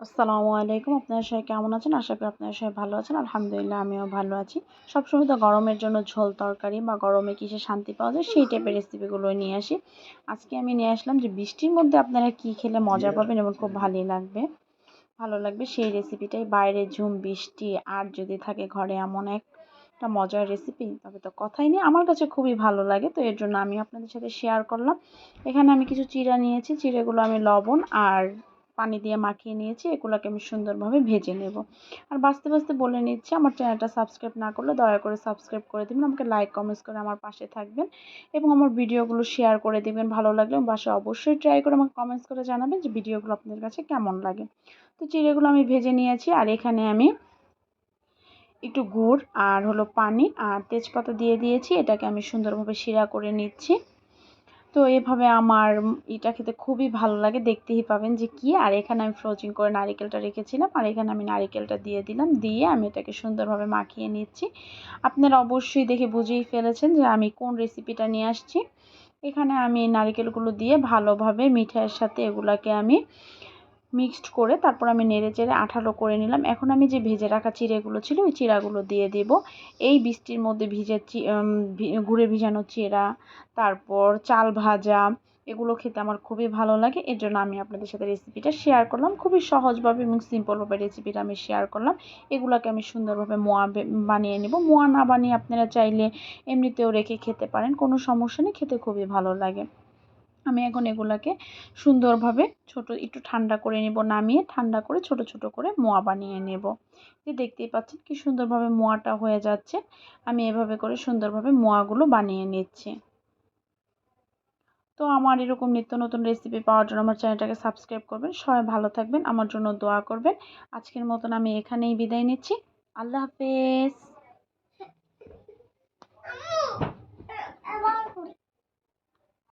আসসালামু আলাইকুম। আপনারা সবাই কেমন আছেন? আশা করি আপনারা সবাই ভালো আছেন। আলহামদুলিল্লাহ আমিও ভালো আছি। সবসময় তো গরমের জন্য ঝোল তরকারি বা গরমে কিসে শান্তি পাওয়া যায় সেই টাইপের রেসিপিগুলো নিয়ে আসি। আজকে আমি নিয়ে আসলাম যে বৃষ্টির মধ্যে আপনারা কী খেলে মজা পাবেন এবং খুব ভালোই লাগবে। ভালো লাগবে সেই রেসিপিটাই বাইরে ঝুম বৃষ্টি আর যদি থাকে ঘরে এমন একটা মজার রেসিপি তবে তো কথাই নেই। আমার কাছে খুবই ভালো লাগে তো এর জন্য আমি আপনাদের সাথে শেয়ার করলাম। এখানে আমি কিছু চিড়া নিয়েছি। চিড়েগুলো আমি লবণ আর পানি দিয়ে মাখিয়ে নিয়েছি, এগুলোকে আমি সুন্দরভাবে ভেজে নেব। আর বাঁচতে বাঁচতে বলে নিচ্ছি, আমার চ্যানেলটা সাবস্ক্রাইব না করলে দয়া করে সাবস্ক্রাইব করে দেবেন, আমাকে লাইক কমেন্টস করে আমার পাশে থাকবেন এবং আমার ভিডিওগুলো শেয়ার করে দেবেন ভালো লাগলে বাসায় অবশ্যই ট্রাই করে আমাকে কমেন্টস করে জানাবেন যে ভিডিওগুলো আপনাদের কাছে কেমন লাগে। তো চিড়েগুলো আমি ভেজে নিয়েছি, আর এখানে আমি একটু গুড় আর হলো পানি আর তেজপাতা দিয়ে দিয়েছি, এটাকে আমি সুন্দরভাবে শিরা করে নিচ্ছি। তো এভাবে আমার এটা খেতে খুবই ভালো লাগে। দেখতেই পাবেন যে কি, আর এখানে আমি ফ্রোজিং করে নারিকেলটা রেখেছিলাম, আর এখানে আমি নারিকেলটা দিয়ে দিলাম। দিয়ে আমি এটাকে সুন্দরভাবে মাখিয়ে নিচ্ছি। আপনারা অবশ্যই দেখে বুঝেই ফেলেছেন যে আমি কোন রেসিপিটা নিয়ে আসছি। এখানে আমি নারিকেলগুলো দিয়ে ভালোভাবে মিঠাইয়ের সাথে এগুলাকে আমি মিক্সড করে তারপর আমি নেড়ে চেড়ে আঠালো করে নিলাম। এখন আমি যে ভেজে রাখা চিড়েগুলো ছিল, ওই চিড়াগুলো দিয়ে দেব। এই বৃষ্টির মধ্যে ভিজে ঘুরে ভিজানো চিড়া, তারপর চাল ভাজা, এগুলো খেতে আমার খুবই ভালো লাগে। এর জন্য আমি আপনাদের সাথে রেসিপিটা শেয়ার করলাম। খুবই সহজভাবে এবং সিম্পলভাবে রেসিপিটা আমি শেয়ার করলাম। এগুলোকে আমি সুন্দরভাবে মোয়া বানিয়ে নেব। মোয়া না বানিয়ে আপনারা চাইলে এমনিতেও রেখে খেতে পারেন, কোনো সমস্যা নেই, খেতে খুবই ভালো লাগে। আমি এখন এগুলাকে সুন্দরভাবে ছোট, একটু ঠান্ডা করে নেব, নামিয়ে ঠান্ডা করে ছোট ছোট করে মোয়া বানিয়ে নেব। যে দেখতেই পাচ্ছেন কি সুন্দরভাবে মোয়াটা হয়ে যাচ্ছে। আমি এভাবে করে সুন্দরভাবে মোয়াগুলো বানিয়ে নিচ্ছি। তো আমার এরকম নিত্য নতুন রেসিপি পাওয়ার জন্য আমার চ্যানেলটাকে সাবস্ক্রাইব করবেন। সবাই ভালো থাকবেন, আমার জন্য দোয়া করবেন। আজকের মতন আমি এখানেই বিদায় নিচ্ছি। আল্লাহ হাফেজ।